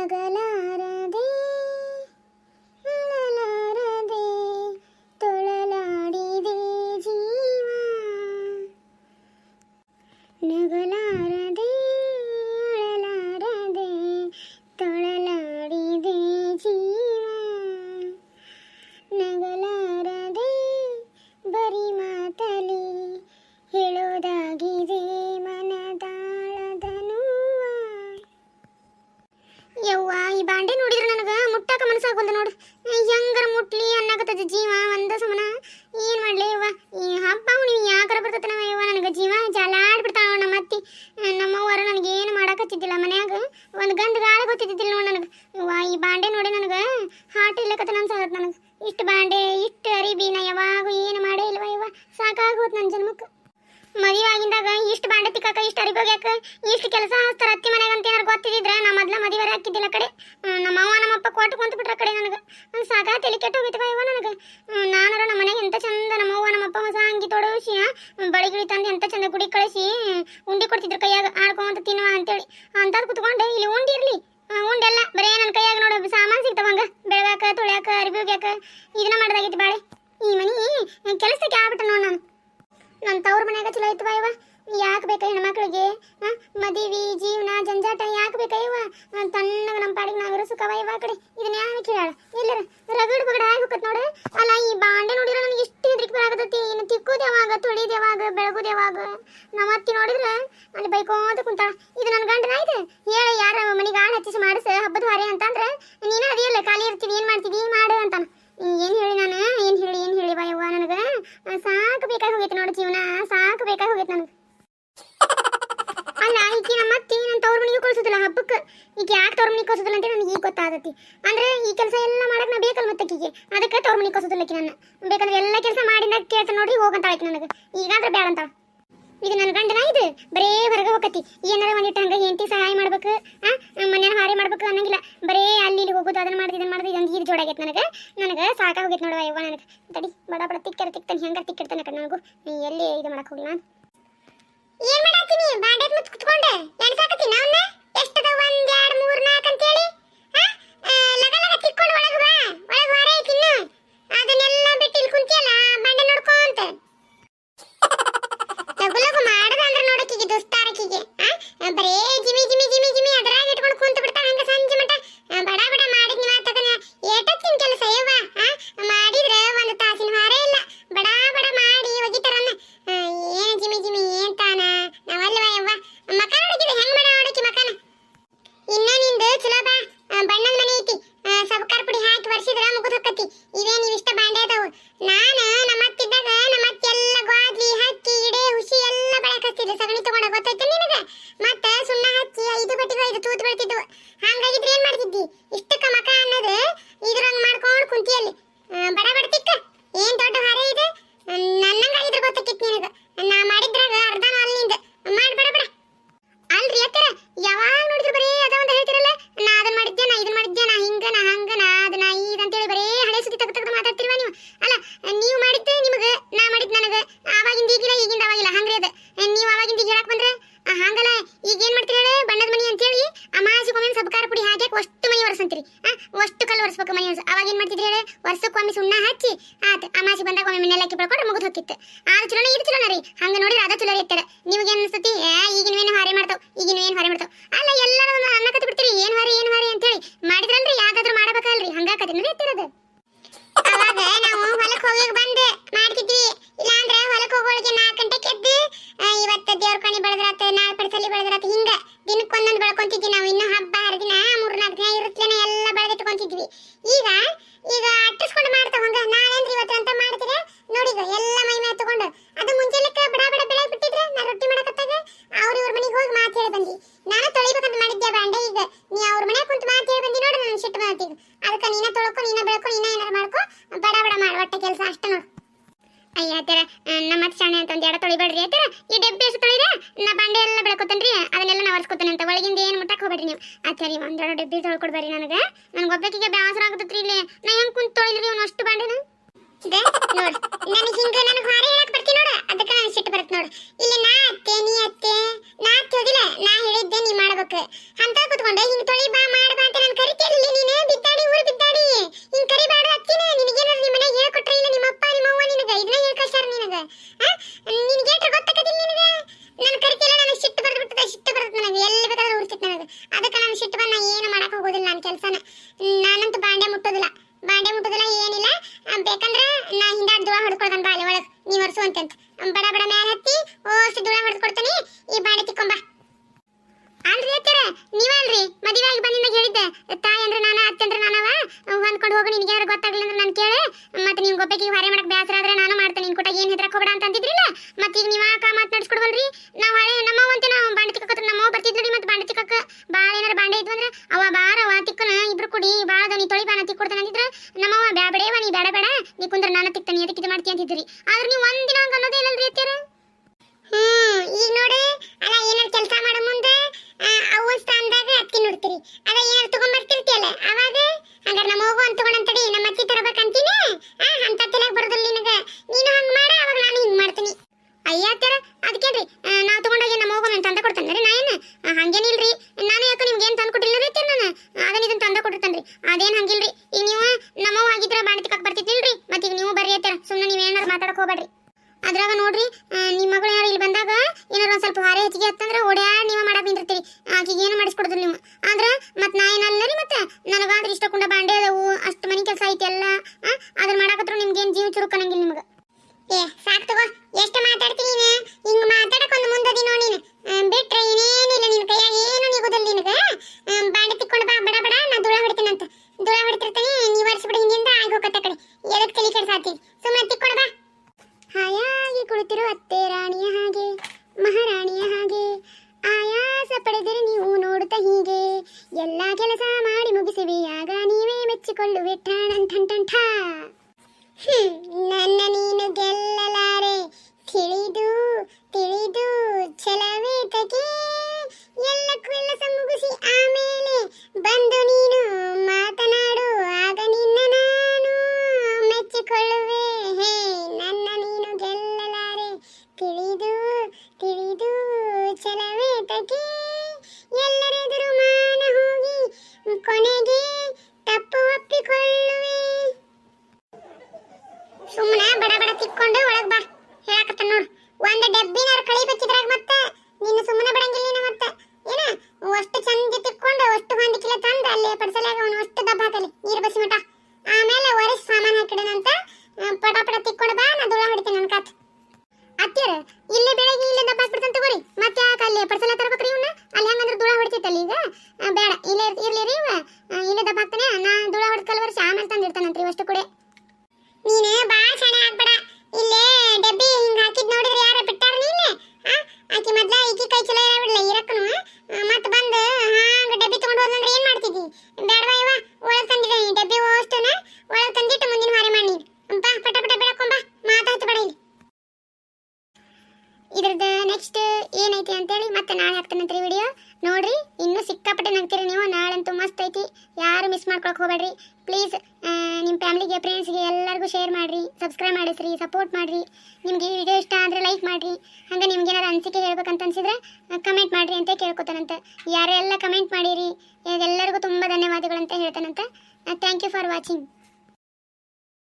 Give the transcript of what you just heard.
ನಗಲಾರದೆ ಇಷ್ಟು ಬಾಂಡೆ ತಿಕ್ಕಾಕ ಇಷ್ಟು ಇಷ್ಟು ಕೆಲಸ ಹಸ್ತಾರ ಅತ್ತಿ ಮನೆಗೆ ಅಂತ ಏನಾರು ಗೊತ್ತಿದ್ರೆ ನಾ ಮೊದ್ಲ ಮದುವೆ ಹಾಕಿದ್ದಿಲ್ಲ ಕಡೆ. ನಮ್ಮ ಅವ್ವ, ನಮ್ಮ ಅಪ್ಪ ಕೊಟ್ಟು ಕುಂತ ಬಿಟ್ರ ಕಡೆ ನನಗೆ. ಸಾಕಾ ತಲೆ ಕೆಟ್ಟು ಹೋಗಿತ್ತು ಇವ ನನಗೆ. ನಾನಾರ ನಮ್ಮ ಮನೆಗೆ ಎಂತ ಚಂದ ನಮ್ಮ ಅವ್ವ ನಮ್ಮಪ್ಪ ಹೊಸ ಅಂಗಿ ವಿಷಯ ಬಳಿಗಿಳಿ ತಂದು ಎಂತ ಚಂದ ಗುಡಿ ಕಳಿಸಿ ಉಂಡಿ ಕೊಡ್ತಿದ್ರು ಕೈಯಾಗ, ಆಡ್ಕೊಂತ ತಿನ್ನುವ ಅಂತೇಳಿ. ಅಂತದ್ ಕುತ್ಕೊಂಡು, ಇಲ್ಲಿ ಉಂಡಿ ಇರ್ಲಿ. ಉಂಡೆಲ್ಲ ಬರೇ ನನ್ನ ಕೈಯಾಗ ನೋಡು, ಸಾಮಾನು ಸಿಗ್ತಾವ ಹಂಗ. ಬೆಳಗಾಕ, ತೊಳ್ಯಾಕ ಅರಿವಿ ಹೋಗ್ಯಾಕ ಇದನ್ನ ಮಾಡ್ದಾಗೈತಿ ಬಾಳೆ. ಈ ಮನಿ, ಕೆಲಸಕ್ಕೆ ಆಗ್ಬಿಟ್ಟ ನೋಡ್ ನಾನು. ನನ್ನ ತವ್ರ ಮನ್ಯಾಗ ಚಲೋ ಐತವ ಇವ ಯಾಕೆ ಬೇಕಾ ಹೆಣ್ಮಕ್ಳಿಗೆ ಮದುವೆ, ಜೀವನ, ಜಂಜಾಟ ಯಾಕೆ ಬೇಕಾ ಇವ ತಣ್ಣಗ ನಮ್ಮ ಪಾಡಿಗೆ ನಾವಿರೋ ಸುಖವ ಇವ ಕಡೆ ಇದನ್ನ ಯಾವ ಕೇಳ ಎಲ್ಲರ ರಗಡ್ ಬಗಡ ಆಗಿ ಹೋಗತ್ ನೋಡು. ಅಲ್ಲ, ಈ ಬಾಂಡೆ ನೋಡಿದ್ರೆ ನನಗೆ ಎಷ್ಟು ಹೆದರಿಕೆ ಬರಾಕತ್ತೈತಿ. ಇನ್ನು ತಿಕ್ಕೋದು ಯಾವಾಗ, ತೊಳಿದು ಯಾವಾಗ, ಬೆಳಗೋದು ಯಾವಾಗ? ನಮ್ಮ ಅತ್ತಿ ನೋಡಿದ್ರೆ ಅಲ್ಲಿ ಬೈಕೋತ ಕುಂತಾಳ. ಇದು ನನ್ನ ಗಂಡನ ಆಯ್ತು ಹೇಳ, ಯಾರ ಮನೆಗೆ ಆಳು ಹಚ್ಚಿಸಿ ಮಾಡಿಸ, ಹಬ್ಬದ ಹೊರೆ ಅಂತಂದ್ರೆ ನೀನು ಅದಿಯಲ್ಲ ಖಾಲಿ ಇರ್ತೀವಿ, ಏನು ಮಾಡ್ತೀವಿ, ಮಾಡು ಅಂತಾನ. ಏನು ಹೇಳಿ ನಾನು? ಏನು ಹೇಳಿ ಏನು ಹೇಳಿ ಬಾಯವ್ವ ನನಗೆ? ಸಾಕು ಬೇಕಾಗಿ ಹೋಗೈತೆ ನೋಡಿ ಜೀವನ, ಸಾಕು ಬೇಕಾಗಿ ಹೋಗೈತೆ ನನಗೆ. ಈಕಿ ನಮ್ಮ ಅತ್ತಿ ನನ್ನ ತವ್ರ ಮನೆಗೆ ಕಳ್ಸೋದಿಲ್ಲ ಹಬ್ಬಕ್ಕೆ. ಈಕೆ ಯಾಕೆ ತವ್ರ ಮನೆಗೆ ಕಳ್ಸೋದಿಲ್ಲ ಅಂತ ನನಗೆ ಈಗ ಗೊತ್ತಾಗತ್ತಿ. ಅಂದ್ರೆ ಈ ಕೆಲಸ ಎಲ್ಲ ಮಾಡಕ್ಕೆ ನಾ ಬೇಕಲ್ಲ ಮತ್ತೆ ಆಕಿಗೆ ಅದಕ್ಕೆ ತವ್ರ ಮನೆಗೆ ಕಳ್ಸೋದಿಲ್ಲ ಆಕಿ ನನ್ನ. ಬೇಕಂದ್ರೆ ಎಲ್ಲ ಕೆಲಸ ಮಾಡಿದ ಕೇಳ್ತಾ ನೋಡ್ರಿ ಹೋಗಂತ ಆಯ್ತು ನನಗೆ. ಈಗಾದ್ರೆ ಬೇಡ ಅಂತ ಇದು ನನ್ನ ಗಂಡನ ಇದು. ಬರೇ ಹೊರಗೆ ಹೋಗತಿ ಏನಾರ ಒಂದಿಟ್ಟು ಹಂಗೆ ಹೆಂಡತಿ ಸಹಾಯ ಮಾಡ್ಬೇಕು, ಆ? ಮನ್ಯಾನ ಹಾರೆ ಮಾಡ್ಬೇಕು ಅನ್ನಂಗಿಲ್ಲ. ಬರೇ ಅಲ್ಲಿ ಇಲ್ಲಿ ಹೋಗೋದು, ಅದನ್ನ ಮಾಡಿದ್, ಇದನ್ನ ಮಾಡಿದ್, ಇದೊಂದು ಇದು ಜೋಡಾಗೈತೆ ನನಗೆ. ನನಗೆ ಸಾಕಾಗೋಗೈತೆ ನೋಡುವ ಯವ್ವ ನನಗೆ. ತಡಿ, ಬಡ ಬಡ ತಿಕ್ಕರ ತಿಕ್ತಾನೆ ಹೆಂಗಾರ ತಿಕ್ಕಿರ್ತಾನೆ ಕಣ ನನಗೂ. ನೀ ಎಲ್ಲಿ ಇದು ಮಾಡಕ್ಕೆ ಹೋಗಿಲ್ಲ ನಾನು ಏನ್ ಮಾಡತ್ತೀನಿ ಬಾಂಡೆ ಮುತ್ ಕುತ್ಕೊಂಡೆ ಎಣ್ಸಾಕತ್ತೀನಿ ಅವನ್ನ ಎಷ್ಟದ ಒಂದ್ ಎರಡ್ ಮೂರ್ ನಾಲ್ಕು ಅಂತೇಳಿ ಆ? ಆ, ಲಗ ಲಗ ತಿಕ್ಕೊಂಡು ಒಳಗ್ ಬಾ ಒಳಗ್ ಹೊರ ಐತಿನ್ನು ಅದನ್ನೆಲ್ಲ ಬಿಟ್ಟು ಇಲ್ಲಿ ಕುಂತಿಯಲ್ಲ ಬಾಂಡೆ ನೋಡ್ಕೊಂತ ಲಗು ಲಗು ಮಾಡದ ಅಂದ್ರೆ ನೋಡಕ್ಕಿಗೆ ದುಸ್ತಾರಕಿಗೆ ಆ? ಬರೇ ಜಿಮಿ ಜಿಮಿ ಜಿಮಿ ಜಿಮಿ ಅದ್ರಾಗ ಇಟ್ಕೊಂಡು ಕುಂತ ಬಿಡ್ತಾಳ ಹಂಗ ಸಂಜೆ ಮಟ ಆ, ಬಡ ಬಡ ಮಾಡಿದ್ ನೀವ್ ಆತದನ್ನ ಏಟತ್ತಿನ ಕೆಲಸ ಯವ್ವ ಆ? ಮಾಡಿದ್ರ ಒಂದು ತಾಸಿನ ಹಾರೇ ಇಲ್ಲ ಬಡ ಬಡ ಮಾಡಿ ಒಗಿತಾರನ್ನ ಆ, ಏನ್ ಜಿಮಿ ಜಿಮಿ ಏನ್ ತಾನ ನಾವಲ್ವ ಯವ್ವ ಮಕ ನೋಡಕಿದೆ ಹೆಂಗ್ ಮಾಡ ನೋಡಕಿ ಮಕನ ಇನ್ನ ನಿಂದು ಚಲೋ ಬಾ ಆ, ಬಣ್ಣದ ಮನೆ ಐತಿ ಆ, ಸಬ್ಕಾರ ಪುಡಿ ಹಾಕಿ ವರ್ಷಿದ್ರ ಮುಗಿದ್ ಹೊಕ್ಕತಿ ಇವೇ ನೀವ್ ಇಷ್ಟ ಬಾಂಡೆ ಅದಾವು ನಾನ ನಮ್ಮ ಅತ್ತಿದ್ದಾಗ ನಮ್ಮ ಅತ್ತಿ ಎಲ್ಲ ಗ್ವಾದ್ಲಿ ಹಕ್ಕಿ ಇಡೆ ಹುಸಿ ಎಲ್ಲ ಬಳಕ್ ಹಚ್ತಿದ್ರು ಸಗಣಿ ತಗೊಂಡ ಗೊತ್ತೈತೆ ನಿನಗ ಮತ್ತ ಸುಣ್ಣ ಹಚ್ಚಿ ಐದು ಬಟ್ಟಿಗಳು ಐದು ತೂತ್ ಬೀಳ್ತಿದ್ವು ಹಂಗಾಗಿದ್ರೆ ಏನ್ ಮಾಡ್ತಿದ್ದಿ ಇಷ್ಟಕ್ಕ ಮಕ ಅನ್ನೋದು ಇದ್ರಂಗ್ ಮಾಡ್ಕೊಂಡು ಕುಂತಿಯಲ್ಲಿ ಆ, ಬಡ ಬಡ ತಿಕ್ಕ ಏನ್ ದೊಡ್ಡ ಹಾರೆ ಇದೆ ನನ್ನಂಗಾಗಿದ್ರೆ ಗೊತ್ತಾಕಿತ್ತು ನಿನಗ ನಾ ಮಾಡಿದ್ರಾಗ ಅರ್ಧನೂ ಅಲ್ಲಿಂದ ಮಾಡ್ಬೇಡ ಬೇಡ ಅಲ್ರಿ ಅತ್ತರ ಯಾವಾಗ ನೋಡಿದ್ರು ಬರೀ ಅದ ಒಂದು ಹೇಳ್ತಿರಲ್ಲ ನಾ ಅದನ್ನ ಮಾಡಿದ್ದೆ ನಾ ಇದನ್ನ ಮಾಡಿದ್ದೆ ನಾ ಹಿಂಗ ನಾ ಹಂಗ ನಾ ಅದ ನಾ ಇದ್ ಅಂತೇಳಿ ಬರೀ ಹಳೆ ಸುದ್ದಿ ತೆಗೆದು ತೆಗೆದು ಮಾತಾಡ್ತಿರುವ ನೀವು ಅಲ್ಲ ನೀವು ಮಾಡಿದ್ದೆ ನಿಮಗೆ ನಾ ಮಾಡಿದ್ ನನಗ ಆವಾಗಿಂದ ಈಗಿಲ್ಲ ಈಗಿಂದ ಅವಾಗಿಲ್ಲ ಹಂಗ್ರಿ ಅದ ನೀವು ಆವಾಗಿಂದ ಈಗ ಹೇಳಕ್ ಬಂದ್ರೆ ಆ, ಹಂಗಲ್ಲ ಈಗ ಏನ್ ಮಾಡ್ತೀರಿ ಹೇಳಿ ಬಣ್ಣದ ಮನಿ ಅಂತೇಳಿ ಅಮಾಸಿಗೊಮ್ಮೆ ಸಬ್ಕಾರ ಪುಡಿ ಹಾಕಿ ಅಷ್ಟು ಮನಿ ಒರೆಸಂತೀರಿ ಆ ಅಷ್ಟು ಕಲ್ಲು ಒರೆಸ್ಬೇಕು ಮನಿ ಒರೆಸ ಅವಾಗ ಏನ್ ಮಾಡ್ತಿದ್ರಿ ಹೇಳಿ ವರ್ಷಕ್ಕೊಮ್ಮೆ ಸುಣ್ಣ ಹಚ್ಚಿ ಆತ ಅಮಾಸಿ ನೆಲಕ್ಕೆ ಬೆಳ್ಕೊಂಡು ಮುಗಿದು ಹೋಗಿತ್ತು ಆದ ಚಲೋನ ಇದು ಚಲೋನ ರೀ. ಹಂಗ ನೋಡಿದ್ರೆ ಅದ ಚಲೋ ಇರ್ತಾರೆ ನಿಮ್ಗೆ ಅನ್ಸ್ತತಿ ಏ, ಈಗಿನ ಏನು ಹಾರಿ ಮಾಡ್ತಾವ? ಈಗಿನ ಏನು ಹಾರಿ ಮಾಡ್ತಾವ್? ಅಲ್ಲ, ಎಲ್ಲರೂ ಒಂದು ಅನ್ನಕತ್ತಿ ಬಿಡ್ತೀರಿ. ಏನ್ ಹಾರಿ ಏನ್ ಹಾರಿ ಅಂತೇಳಿ. ಮಾಡಿದ್ರಲ್ರಿ, ಯಾವ್ದಾದ್ರು ಮಾಡಬೇಕಲ್ರಿ. ಹಂಗ ನೋಡಿ ಇರ್ತಿರೋದು ಅವಾಗ ನಾವು ಹೊಲಕ್ಕೆ ಹೋಗಿ ಬಂದು ಮಾಡ್ತಿದ್ವಿ ಇಲ್ಲಾಂದ್ರೆ ಹೊಲಕ್ಕೆ ಹೋಗೋಳಿಗೆ ನಾಲ್ಕು ಗಂಟೆಗೆ ಎದ್ದು ಆ, ಇವತ್ತು ದೇವ್ರ ಕಣಿ ಬೆಳೆದ್ರಾತ ನಾಳೆ ಪಡಿಸಲಿ ಬೆಳೆದ್ರಾತ ಹಿಂಗ ದಿನಕ್ಕೆ ಒಂದೊಂದು ಬೆಳ್ಕೊಂತಿದ್ವಿ ನಾವು ಇನ್ನು ಹಬ್ಬ ಹರಿದಿನ ಮೂರ್ ನಾಲ್ಕು ದಿನ ಇರುತ್ತಲೇನೆ ಎಲ್ಲ ಬೆಳೆದಿಟ್ಕೊಂತಿದ್ವಿ ಈಗ ಈಗ ಅಟ್ಟಿಸ್ಕೊಂಡು ಮಾಡ್ತಾವ ಹಂಗ ನಾಳೆಂದ್ರೆ ಇವತ್ತು ಅಂತ ಮಾಡ್ತೀರ ನೋಡಿ ಈಗ ಎಲ್ಲ ಮೈ ಮೇಲೆ ತಗೊಂಡು ಅದು ಮುಂಜಾನೆಕ್ಕ ಬಡ ಬಡ ಬೆಳೆ ಬಿಟ್ಟಿದ್ರೆ ನಾ ರೊಟ್ಟಿ ಮಾಡಕತ್ತಾಗ ಅವ್ರ ಇವ್ರ ಮನೆಗೆ ಹೋಗಿ ಮಾತು ಹೇಳಿ ಬಂದಿ ನಾನು ತೊಳಿಬೇಕಂತ ಮಾಡಿದ್ದೆ ಬಾಂಡೆ ಈಗ ನೀ ಅವ್ರ ಮನೆ ಕುಂತು ಮಾತು ಹೇಳಿ ಬಂದಿ ನೋಡು ನನ್ನ ಸಿಟ್ಟು ಮಾಡ್ತೀವಿ ಅದಕ್ಕೆ ನೀನ ತೊಳ್ಕೊ ನೀನ ಬೆಳ್ಕೊ ನೀನ ಏನಾರು ಮಾಡ್ಕೊ ಬಡ ಬಡ ಮಾಡು ಒಟ್ಟೆ ಕೆಲಸ ಅಷ್ಟ ನೋಡು ಅಯ್ಯ ಆತರ ನಮ್ಮ ಅತ್ತೆ ಶಾಣೆ ಅಂತ ಒಂದ್ ಎಡ ತೊಳಿಬೇಡ್ರಿ ಆತರ ಈ ಡಬ್ಬಿ ಎಷ್ಟು ತೊಳಿರ ನಾ ಬಂಡೆ ಎಲ್ಲ ಬೆಳ್ಕೊತನ್ರಿ ಅದನ್ನೆಲ್ಲ ನಾ ಒರೆಸ್ಕೊತೇನೆ ಅಂತ. ಒಳಗಿಂದ ಏನು ಮುಟ್ಟಕ್ಕೆ ಹೋಗ್ಬೇಡ್ರಿ ನೀವು. ಆಚಾರಿ ಒಂದೆರಡು ಡಬ್ಬಿ ತೊಳ್ಕೊಡ್ಬೇರಿ ನನಗೆ. ನನಗೆ ಒಬ್ಬಾಕಿಗೆ ಬೇಸರ ಆಗತ್ರಿ ಇಲ್ಲಿ. ನಾ ಹೆಂಗ್ ಕುಂತ್ ತೊಳಿದ್ರಿ ಅವ್ನು ಅಷ್ಟು ಬಾಂಡೆನ ನೋಡ್. ನನಗೆ ಹಿಂಗ ನನಗೆ ಹಾರೆ ಹೇಳಕ್ ಬರ್ತೀನಿ ನೋಡು. ಅದಕ್ಕೆ ನನಗೆ ಸಿಟ್ಟು ಬರುತ್ತೆ ನೋಡು. ಇಲ್ಲಿ ನಾ ಅತ್ತೆ, ನೀ ಅತ್ತೆ. ನಾ ಅತ್ತೆ ಹೋದಿಲ್ಲ. ನಾ ಹೇಳಿದ್ದೆ ನೀ ಮಾಡ್ಬೇಕು. ಅಂತ ಕುತ್ಕೊಂಡೆ, ಹಿಂಗೆ ತೊಳಿ ಬಾ ಮಾಡ್ ಶೋಭಾ ನಾ ಏನು ಮಾಡಕ್ ಹೋಗೋದಿಲ್ಲ ನನ್ನ ಕೆಲಸನ. ನಾನಂತ ಬಾಂಡೆ ಮುಟ್ಟೋದಿಲ್ಲ. ಬಾಂಡೆ ಮುಟ್ಟೋದಿಲ್ಲ ಏನಿಲ್ಲ. ಬೇಕಂದ್ರೆ ನಾ ಹಿಂದಾಡ್ ದುಳ ಹೊಡ್ಕೊಳ್ತಾನೆ ಬಾಲೆ ಒಳಗೆ. ನೀವು ಒರೆಸು ಅಂತ ಬಡ ಬಡ ಮ್ಯಾಲ ಹತ್ತಿ ಓಸ್ ದುಳ ಹೊಡ್ಕೊಡ್ತೀನಿ. ಈ ಬಾಂಡೆ ತಿಕ್ಕೊಂಬ. ಅಲ್ರಿ ಅತ್ತರ, ನೀವಲ್ರಿ? ಮದುವೆ ಆಗಿ ಬಂದಿಂದ ಹೇಳಿದ್ದೆ. ತಾಯಿ ಅಂದ್ರೆ ಅಂದಿದ್ರ ನಮ್ಮವ್ವ ಬ್ಯಾಬಡೇವ ಬೇಡವ ನೀ ಬೇಡ ಬೇಡ. ನೀ ಕುಂದ್ರ ನಾನು ತಿಕ್ತಾನೆ ಅದಕ್ಕೆ ಇದು ಮಾಡ್ತೀನಿ ಅಂತಿದ್ರಿ ಆದ್ರೆ ನೀವು ಒಂದಿನ ಹಂಗ ಅನ್ನೋದೇ ಇಲ್ಲಲ್ರಿ ಅತ್ಯಾರ ಹ್ಮ್, ಈಗ ನೋಡಿ, ಅಲ್ಲ ಏನಾರ ಕೆಲಸ ಮಾಡೋ ಮುಂದೆ. ಅವ್ವ ಸ್ಥಾನದಾಗ ಅತ್ತಿ ನೋಡ್ತೀರಿ. ಅದ ಏನಾರ ತಗೊಂಡ್ಬರ್ತಿರ್ತಿಯಲ್ಲ ಅವಾಗ? ಹಂಗಾರ ನಮ್ಮ ಹೋಗು ಅಂತ ತಗೊಂಡಂತಡಿ ನಮ್ಮ ಅತ್ತಿ ತರಬೇಕಂತೀನಿ ಆ ಅಂತ ತಲೆಗೆ ಬರೋದಿಲ್ಲ ನಿನಗ ನೀನು ಹಂಗ ಮಾಡ ಅವಾಗ ನಾನು ಹಿಂಗ್ ಮಾಡ್ತೀನಿ ಅಯ್ಯಾತ್ಯಾರ ಅದಕ್ಕೇನ್ರಿ ನಾವು ತಗೊಂಡೋಗಿ ನಮ್ಮ ಹೋಗು ನಾನು ತಂದ ಕೊಡ್ತೇನೆ ನಾ ಏನು ಹಂಗೇನಿಲ್ರಿ ನಾನು ಯಾಕೆ ನಿಮ್ಗೆ ಏನು ತಂದು ಕೊಟ್ಟಿಲ್ಲ ರೀ ನಾನು ಅದನ್ನ ಇದನ್ನ ತಂದ ಕೊಟ್ಟಿರ್ತೇನೆ ಅದೇನು ಹಂಗಿಲ್ರಿ ಈಗ ನೀವು ನಮ್ಮವ್ವ ಆಗಿದ್ರ ಬಾಣಿ ತಿಕ್ಕಕ್ ಬರ್ತಿದ್ದಿಲ್ರಿ ಮತ್ತೆ ಈಗ ನೀವು ಬರ್ರಿ ಅತ್ಯಾರ ಸುಮ್ಮನೆ ನೀವು ಏನಾರು ಮಾತಾಡಕ್ ಹೋಗ್ಬೇಡ್ರಿ. ಅದ್ರಾಗ ನೋಡ್ರಿ ನಿಮ್ಮ ನಿಮ್ ಮಗಳು ಯಾರು ಇಲ್ಲಿ ಬಂದಾಗ ಏನಾರ ಒಂದ್ ಸ್ವಲ್ಪ ಹಾರೆ ಹೆಚ್ಚಿಗೆ ಹತ್ತಂದ್ರ ಓಡ್ಯಾಡ್ ನೀವ ಮಾಡಕ್ ನಿಂತಿರ್ತೀರಿ ಆಕಿಗೆ ಏನು ಮಾಡಿಸ್ಕೊಡುದಿಲ್ಲ ನೀವು. ಆದ್ರ ಮತ್ ನಾ ಏನಲ್ಲರಿ ಮತ್ತೆ ನನಗಾದ್ರೆ ಇಷ್ಟ ಕುಂಡ ಬಾಂಡೆ ಅದಾವು, ಅಷ್ಟು ಮನಿ ಕೆಲಸ ಐತಿ ಎಲ್ಲ ಅದನ್ನ ಮಾಡಕತ್ರ ನಿಮ್ಗೇನ್ ಜೀವ ಚುರುಕನಂಗಿಲ್ಲ ನಿಮಗೆ. ಏ, ಸಾಕು ಎಷ್ಟು ಮಾತಾಡ್ತೀನಿ ನೀನು ಹಿಂಗ್ ಮಾತಾಡಕ್ ಒಂದು ಮುಂದದಿ ನೋಡಿ ನೀನು ಆ, ಬಿಟ್ರೆ ಏನೇನಿಲ್ಲ ನಿನ್ ಕೈಯಾಗ ಏನು ನಿಗೋದಿಲ್ಲ ನಿನಗ ಆ, ಬಾಂಡೆ ತಿಕ್ಕೊಂಡು ಬಾ ಬಡ ಬಡ ನಾ ಧೂಳ ಹೊಡಿತೀನಂತ ಧೂಳ ಹೊಡಿತಿರ್ತಾನೆ ನೀ ವರ್ಷಬಿಡ ಹಿಂದಿಂದ ಆಗಿ ಹೋಗತ್ತ ಕಡೆ ಎದಕ್ ತಲೆ ಕೆಡ್ಸಾತಿ ಸುಮ್ಮನೆ ತಿಕ್ಕೊಂಡು ಬಾ ಹಾಯಾಗಿ ಕುಳಿತಿರುವ ಅತ್ತೆ ರಾಣಿಯ ಹಾಗೆ ಮಹಾರಾಣಿಯ ಹಾಗೆ ಆಯಾಸ ಪಡೆದರೆ ನೀವು ನೋಡುತ್ತಾ ಹೀಗೆ? ಎಲ್ಲ ಕೆಲಸ ಮಾಡಿ ಮುಗಿಸಿವಿ, ಆಗ ನೀವೇ ಮೆಚ್ಚಿಕೊಳ್ಳುವೆ. ಠಾಣಂಠಂಠ ನನ್ನ ನೀನು ಗೆಲ್ಲಲಾರೆ. ತಿಳಿದು ತಿಳಿದು. ತಂದ ಅಲ್ಲಿ ಪಡ್ಸಲಾಗ ಅವನು ಅಷ್ಟು ದಬ್ಬ ಹಾಕಲಿ ನೀರು ಬಸಿ ಮಟ ಆಮೇಲೆ ಒರೆಸ್ ಸಾಮಾನು ಹಾಕಿಡನಂತ ಆ, ಪಟ ಪಟ ತಿಕ್ಕೊಂಡು ಬಾ ನಾ ಧೂಳ ಹೊಡಿತೀನಿ ನನ್ನ ಕಾತ್ ಅತ್ತಿಯರ ಇಲ್ಲೇ ಬೆಳಗ್ಗೆ ಇಲ್ಲೇ ದಬ್ಬ ಹಾಕ್ಬಿಡ್ತಾನೆ ತಗೋರಿ ಮತ್ತೆ ಯಾಕೆ ಅಲ್ಲಿ ಪಡ್ಸಲ ತರಬೇಕ್ರಿ ಇವನ್ನ ಅಲ್ಲಿ ಹೆಂಗಂದ್ರೆ ಧೂಳ ಹೊಡಿತೈತಲ್ಲ ಈಗ ಆ, ಬೇಡ ಇಲ್ಲೇ ಇರ್ಲಿ ರೀ ಇವ ಆ, ಇಲ್ಲೇ ದಬ್ಬ ಹಾಕ್ತಾನೆ ನಾ ಧೂಳ ಹೊಡೆದ ಕಲ್ವರ್ಸಿ ಆಮೇಲೆ ತಂದಿರ್ತಾನಂತ್ರಿ ಅಷ್ಟು ಕೂಡ ನೀನು ಬಾಳ ಶಾಣೆ ಆಗ್ಬೇಡ ಇಲ್ಲೇ ಡಬ್ಬಿ ಹಿಂಗ್ ಹಾಕಿದ್ ನೋಡಿದ್ರೆ ಯಾರ ಬಿಟ್ಟಾರ ನೀನೆ ಆ? ಆಕಿ ಮೊದ್ಲ ಈಕಿ ಕೈ ಚಲೋ ಇರಬಿಡ್ಲ ಇರಕ್ಕನು ಮತ್ ಬಂದು ಹಾಂಗ ಡಬ್ಬಿ ತಗೊಂಡು ಹೋದ್ನಂದ್ರೆ ಏನ್ ಮಾಡ್ತಿದ್ದಿ ಬೇಡವಾ ಇವ ಒಳಗ್ ತಂದಿದ್ದೀನಿ ಡಬ್ಬಿ ಅಷ್ಟನ ಒಳಗ್ ತಂದಿಟ್ಟು ಮುಂದಿನ ಹಾರೆ ಮಾಡಿ ಬಾ ಪಟ ಪಟ ಬೆಳಕೊಂಬ ಮಾತಾಡ್ತು ಬೇಡ ಇಲ್ಲಿ ಇದ್ರದ್ದು ನೆಕ್ಸ್ಟ್ ಏನೈತಿ ಅಂತೇಳಿ ಮತ್ತೆ ನಾಳೆ ಹಾಕ್ತಾನಂತ್ರಿ ವಿಡಿಯೋ ನೋಡ್ರಿ ಇನ್ನೂ ಸಿಕ್ಕಾಪಟ್ಟೆ ನಗ್ತೀರಿ ನೀವು ನಾಳಂತೂ ಮಸ್ತ್ ಐತಿ ಯಾರು ಹೋಗ್ಬೇಡ್ರಿ. ಪ್ಲೀಸ್ ನಿಮ್ಮ ಫ್ಯಾಮಿಲಿಗೆ ಫ್ರೆಂಡ್ಸ್ಗೆ ಎಲ್ಲರಿಗೂ ಶೇರ್ ಮಾಡಿರಿ ಸಬ್ಸ್ಕ್ರೈಬ್ ಮಾಡಿಸ್ರಿ ಸಪೋರ್ಟ್ ಮಾಡಿರಿ. ನಿಮಗೆ ವಿಡಿಯೋ ಇಷ್ಟ ಅಂದರೆ ಲೈಕ್ ಮಾಡಿರಿ. ಹಂಗೆ ನಿಮ್ಗೆ ಏನಾರು ಅನಿಸಿಕೆ ಹೇಳ್ಬೇಕಂತ ಅನ್ಸಿದ್ರೆ ಕಮೆಂಟ್ ಮಾಡಿರಿ ಅಂತ ಕೇಳ್ಕೊತಾನಂತೆ. ಯಾರೆಲ್ಲ ಕಮೆಂಟ್ ಮಾಡಿರಿ, ಎಲ್ಲರಿಗೂ ತುಂಬ ಧನ್ಯವಾದಗಳು ಅಂತ ಹೇಳ್ತಾನಂತೆ ಥ್ಯಾಂಕ್ ಯು ಫಾರ್ ವಾಚಿಂಗ್